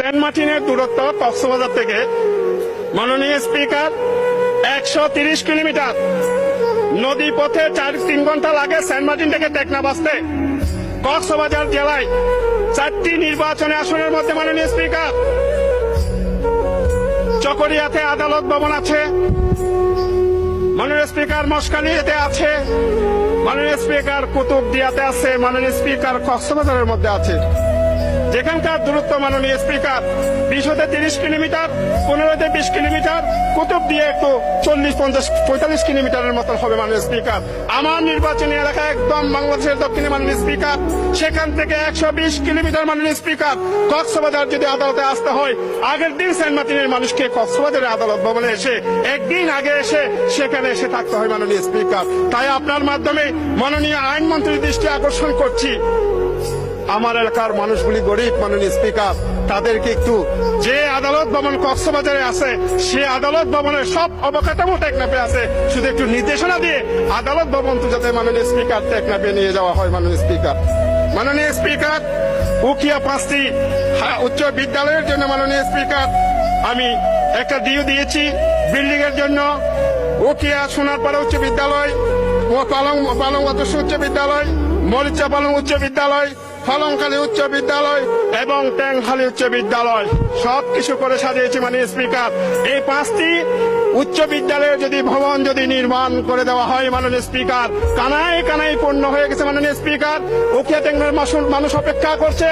Saint মার্টিনের দূরত্ব কক্সবাজার থেকে। মাননীয় স্পিকার, একশো তিরিশ কিলোমিটার। নদী পথে চার তিন ঘণ্টা লাগে সেন্ট মার্টিন থেকে টেকনা বাসতে কক্সবাজার জেলায় চারটি নির্বাচনী আসনের মধ্যে মাননীয় স্পিকার। চকরিয়াতে আদালত ভবন আছে। মাননীয় স্পিকার মস্কানিতে আছে। মাননীয় স্পিকার কুতুবদিয়াতে আছে। মাননীয় স্পিকার কক্সবাজারের মধ্যে আছে। যেখানকার দূরত্ব মাননীয় স্পিকার বিশ হতে তিরিশ কিলোমিটার পনেরো হতে বিশ কিলোমিটার, কুতুব দিয়ে একটু চল্লিশ, পঞ্চাশ, পঁয়তাল্লিশ কিলোমিটারের মতন হবে মাননীয় স্পিকার। আমার নির্বাচনী এলাকা একদম বাংলাদেশের দক্ষিণে মাননীয় স্পিকার। সেখান থেকে একশো বিশ কিলোমিটার মাননীয় স্পিকার। কক্সবাজার যদি আদালতে আসতে হয়, আগের দিন সেন্ট মার্টিনের মানুষকে কক্সবাজারের আদালত ভবনে এসে, একদিন আগে এসে সেখানে এসে থাকতে হয় মাননীয় স্পিকার। তাই আপনার মাধ্যমে মাননীয় আইনমন্ত্রীর দৃষ্টি আকর্ষণ করছি। আমার এলাকার মানুষগুলি গরিব মাননীয় স্পিকার, তাদেরকে একটু যে আদালত ভবন কক্সবাজারে আছে, সে আদালত ভবনের সব অবকাঠামো টেকনাপে আছে, শুধু একটু নির্দেশনা দিয়ে আদালত ভবন তো যাতে মাননীয় স্পিকার টেকনাপে নিয়ে যাওয়া হয় মাননীয় স্পিকার। মাননীয় স্পিকার, উকিয়া পাঁচটি উচ্চ বিদ্যালয়ের জন্য মাননীয় স্পিকার, আমি একটা ডিউ দিয়েছি বিল্ডিং এর জন্য। উকিয়া সোনারপাড়া উচ্চ বিদ্যালয়, ও পালং পালং উচ্চ বিদ্যালয়, মরিচা পালং উচ্চ বিদ্যালয় ফলংখালী উচ্চ বিদ্যালয় এবং ট্যাংখালী উচ্চ বিদ্যালয়। সব কিছু করে সাজিয়েছি মানে স্পিকার। এই পাঁচটি উচ্চ বিদ্যালয়ের যদি ভবন যদি নির্মাণ করে দেওয়া হয় মাননীয় স্পিকার, কানায় কানায় পূর্ণ হয়ে গেছে মাননীয় স্পিকার। উকিয়া ট্যাংলার মানুষ অপেক্ষা করছে।